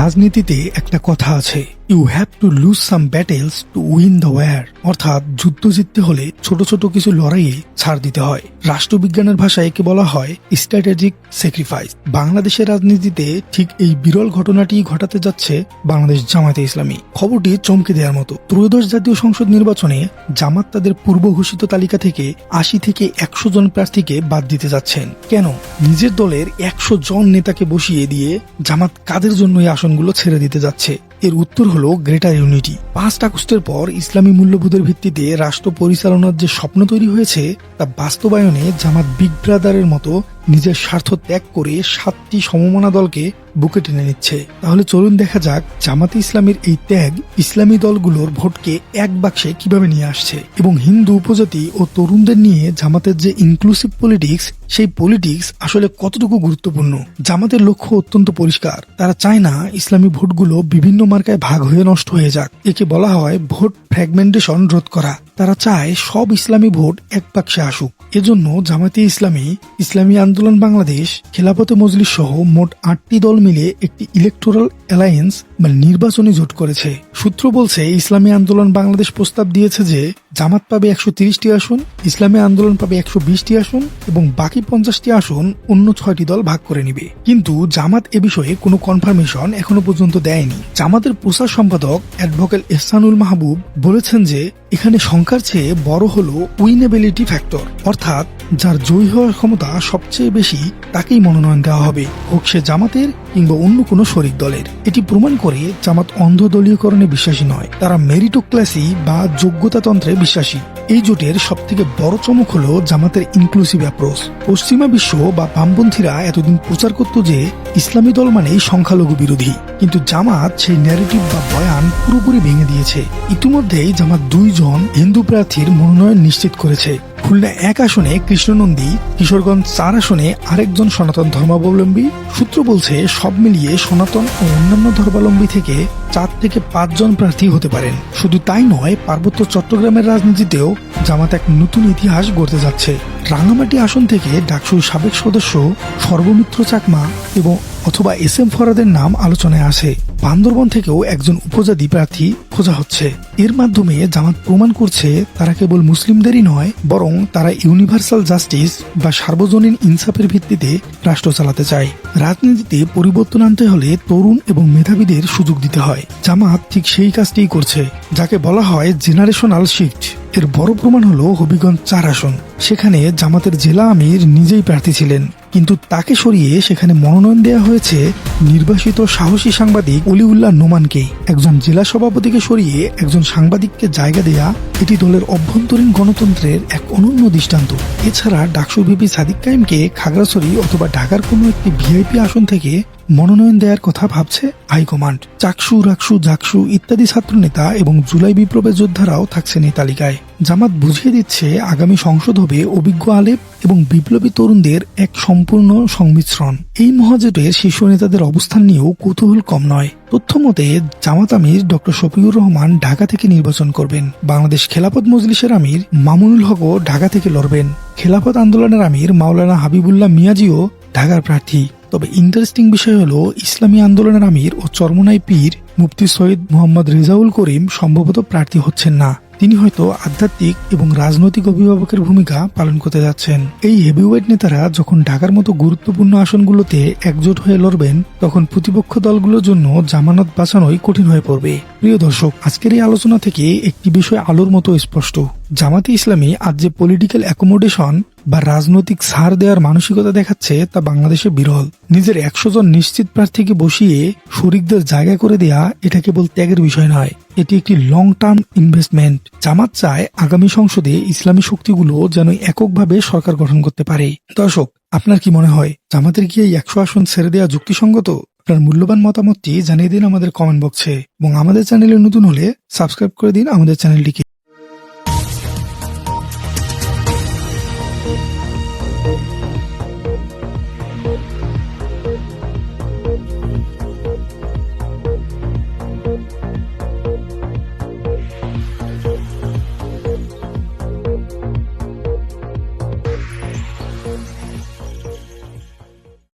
রাজনীতিতে একটা কথা আছে। You have to lose some battles to win the war অর্থাৎ যুদ্ধ জিততে হলে ছোট ছোট কিছু লড়াইয়ে ছাড় দিতে হয়। রাষ্ট্রবিজ্ঞানের ভাষায় একে বলা হয় স্ট্র্যাটেজিক স্যাক্রিফাইস বাংলাদেশের রাজনীতিতে ঠিক এই বিরল ঘটনাটি ঘটাতে যাচ্ছে বাংলাদেশ জামায়াতে ইসলামী। খবরটি চমকে দেওয়ার মতো। ত্রয়োদশ জাতীয় সংসদ নির্বাচনে জামাত তাদের পূর্ব ঘোষিত তালিকা থেকে আশি থেকে একশো জন প্রার্থীকে বাদ দিতে যাচ্ছেন। কেন? নিজের দলের একশো জন নেতাকে বসিয়ে দিয়ে জামাত কাদের জন্য এই আসনগুলো ছেড়ে দিতে যাচ্ছে। এর উত্তর হল গ্রেটার ইউনিটি। পাঁচ আগস্টের পর ইসলামী মূল্যবোধের ভিত্তিতে রাষ্ট্র পরিচালনার যে স্বপ্ন তৈরি হয়েছে, তা বাস্তবায়নে জামাত বিগ ব্রাদারের মতো নিজের স্বার্থ ত্যাগ করে সাতটি সমমনা দলকে বুকে টেনে নিচ্ছে। তাহলে চলুন দেখা যাক জামাতে ইসলামের এই ত্যাগ ইসলামী দলগুলোর ভোটকে এক বাক্সে কীভাবে নিয়ে আসছে। এবং হিন্দু উপজাতি ও তরুণদের নিয়ে জামাতের যে ইনক্লুসিভ পলিটিক্স সেই পলিটিক্স আসলে কতটুকু গুরুত্বপূর্ণ? জামাতের লক্ষ্য অত্যন্ত পরিষ্কার। তারা চায় না ইসলামী ভোটগুলো বিভিন্ন মার্কায় ভাগ হয়ে নষ্ট হয়ে যাক। একে বলা হয় ভোট ফ্র্যাগমেন্টেশন রোধ করা। তারা চায় সব ইসলামী ভোট এক বাক্সে আসুক। এজন্য জামাতে ইসলামী ইসলামী আন্দোলন বাংলাদেশ, খেলাপথে মজলিস সহ মোট আটটি দল মিলে একটি ইলেকটোরাল অ্যালায়েন্স বা নির্বাচনী জোট করেছে। সূত্র বলছে, ইসলামী আন্দোলন বাংলাদেশ প্রস্তাব দিয়েছে যে জামাত পাবে একশো তিরিশটি আসন, ইসলামী আন্দোলন পাবে একশো বিশটি আসন এবং বাকি পঞ্চাশটি আসন অন্য ছয়টি দল ভাগ করে নিবে। কিন্তু জামাত এ বিষয়ে কোনো কনফার্মেশন এখনও পর্যন্ত দেয়নি। জামাতের প্রচার সম্পাদক অ্যাডভোকেট এহসানুল মাহবুব বলেছেন যে এখানে শঙ্কার চেয়ে বড় হলো উইনেবিলিটি ফ্যাক্টর অর্থাৎ যার জয়ী হওয়ার ক্ষমতা সবচেয়ে বেশি, তাকেই মনোনয়ন দেওয়া হবে, হোক সে জামাতের কিংবা অন্য কোনো শরিক দলের। এটি প্রমাণ করে জামাত অন্ধ দলীয়করণে বিশ্বাসী নয়, তারা মেরিটোক্লাসি বা যোগ্যতাতন্ত্রে বিশ্বাসী। এই জোটের সব থেকে বড় চমক হল জামাতের ইনক্লুসিভ অ্যাপ্রোচ পশ্চিমা বিশ্ব বা বামপন্থীরা এতদিন প্রচার করত যে, ইসলামী দল মানেই সংখ্যালঘু বিরোধী। কিন্তু জামাত সেই ন্যারেটিভ বা বয়ান পুরোপুরি ভেঙে দিয়েছে। ইতিমধ্যেই জামাত দুইজন হিন্দু প্রার্থীর মনোনয়ন নিশ্চিত করেছে। খুলনা এক আসনে কৃষ্ণনন্দী, কিশোরগঞ্জ চার আসনে আরেকজন সনাতন ধর্মাবলম্বী। সূত্র বলছে, সব মিলিয়ে সনাতন ও অন্যান্য ধর্মাবলম্বী থেকে চার থেকে পাঁচজন প্রার্থী হতে পারেন। শুধু তাই নয়, পার্বত্য চট্টগ্রামের রাজনীতিতেও জামাত এক নতুন ইতিহাস গড়তে যাচ্ছে। রাঙামাটি আসন থেকে ডাকসুর সাবেক সদস্য সর্বমিত্র চাকমা এবং অথবা এস এম ফরাদের নাম আলোচনায় আসে। বান্দরবন থেকেও একজন উপজাতি প্রার্থী খোঁজা হচ্ছে। এর মাধ্যমে জামাত প্রমাণ করছে তারা কেবল মুসলিমদেরই নয়, বরং তারা ইউনিভার্সাল জাস্টিস বা সার্বজনীন ইনসাফের ভিত্তিতে রাষ্ট্র চালাতে চায়। রাজনীতিতে পরিবর্তন আনতে হলে তরুণ এবং মেধাবীদের সুযোগ দিতে হয়। জামাত ঠিক সেই কাজটিই করছে, যাকে বলা হয় জেনারেশনাল শিফট। এর বড় প্রমাণ হলো হবিগঞ্জ চার আসন। সেখানে জামাতের জেলা আমির নিজেই প্রার্থী ছিলেন। কিন্তু তাকে সরিয়ে সেখানে মনোনয়ন দেওয়া হয়েছে নির্বাসিত সাহসী সাংবাদিক অলিউল্লাহ নোমানকে একজন জেলা সভাপতিকে সরিয়ে একজন সাংবাদিককে জায়গা দেয়া এটি দলের অভ্যন্তরীণ গণতন্ত্রের এক অনন্য দৃষ্টান্ত। এছাড়া ডাকসু ভিপি সাদিক কাইমকে খাগড়াছড়ি অথবা ঢাকার কোনো একটি ভিআইপি আসন থেকে মনোনয়ন দেওয়ার কথা ভাবছে হাইকমান্ড চাকসু, রাকসু, জাকসু ইত্যাদি ছাত্রনেতা এবং জুলাই বিপ্লবের যোদ্ধারাও থাকছেন এই তালিকায়। জামাত বুঝিয়ে দিচ্ছে আগামী সংসদ হবে অভিজ্ঞ আলেপ এবং বিপ্লবী তরুণদের এক সম্পূর্ণ সংমিশ্রণ। এই মহাজোটের শীর্ষ নেতাদের অবস্থান নিয়েও কৌতূহল কম নয়। তথ্য মতে, জামাত আমির ডক্টর শফিউর রহমান ঢাকা থেকে নির্বাচন করবেন। বাংলাদেশ খেলাফত মজলিসের আমির মামুনুল হকও ঢাকা থেকে লড়বেন। খেলাফত আন্দোলনের আমির মাওলানা হাবিবুল্লাহ মিয়াজিও ঢাকার প্রার্থী। তবে ইন্টারেস্টিং বিষয় হলো, ইসলামী আন্দোলনের আমির ও চরমনাই পীর মুফতি সৈয়দ মোহাম্মদ রেজাউল করিম সম্ভবত প্রার্থী হচ্ছেন না। তিনি হয়তো আধ্যাত্মিক এবং রাজনৈতিক অভিভাবকের ভূমিকা পালন করতে যাচ্ছেন। এই হেভিওয়েট নেতারা যখন ঢাকার মতো গুরুত্বপূর্ণ আসনগুলোতে একজোট হয়ে লড়বেন, তখন প্রতিপক্ষ দলগুলোর জন্য জামানত বাঁচানোই কঠিন হয়ে পড়বে। প্রিয় দর্শক, আজকের এই আলোচনা থেকে একটি বিষয় আলোর মতো স্পষ্ট। জামাতে ইসলামী আজ যে পলিটিক্যাল অ্যাকোমোডেশন বা রাজনৈতিক ছাড় দেওয়ার মানসিকতা দেখাচ্ছে তা বাংলাদেশে বিরল। নিজের একশো জন নিশ্চিত প্রার্থীকে বসিয়ে শরিকদের জায়গা করে দেয়া এটা কেবল ত্যাগের বিষয় নয়, এটি একটি লং টার্ম ইনভেস্টমেন্ট জামাত চায় আগামী সংসদে ইসলামী শক্তিগুলো যেন এককভাবে সরকার গঠন করতে পারে। দর্শক, আপনার কি মনে হয়, জামাতের এই একশো আসন ছেড়ে দেওয়া যুক্তিসঙ্গত? আপনার মূল্যবান মতামতটি জানিয়ে দিন আমাদের কমেন্ট বক্সে এবং আমাদের চ্যানেলে নতুন হলে সাবস্ক্রাইব করে দিন আমাদের চ্যানেলটিকে 啊！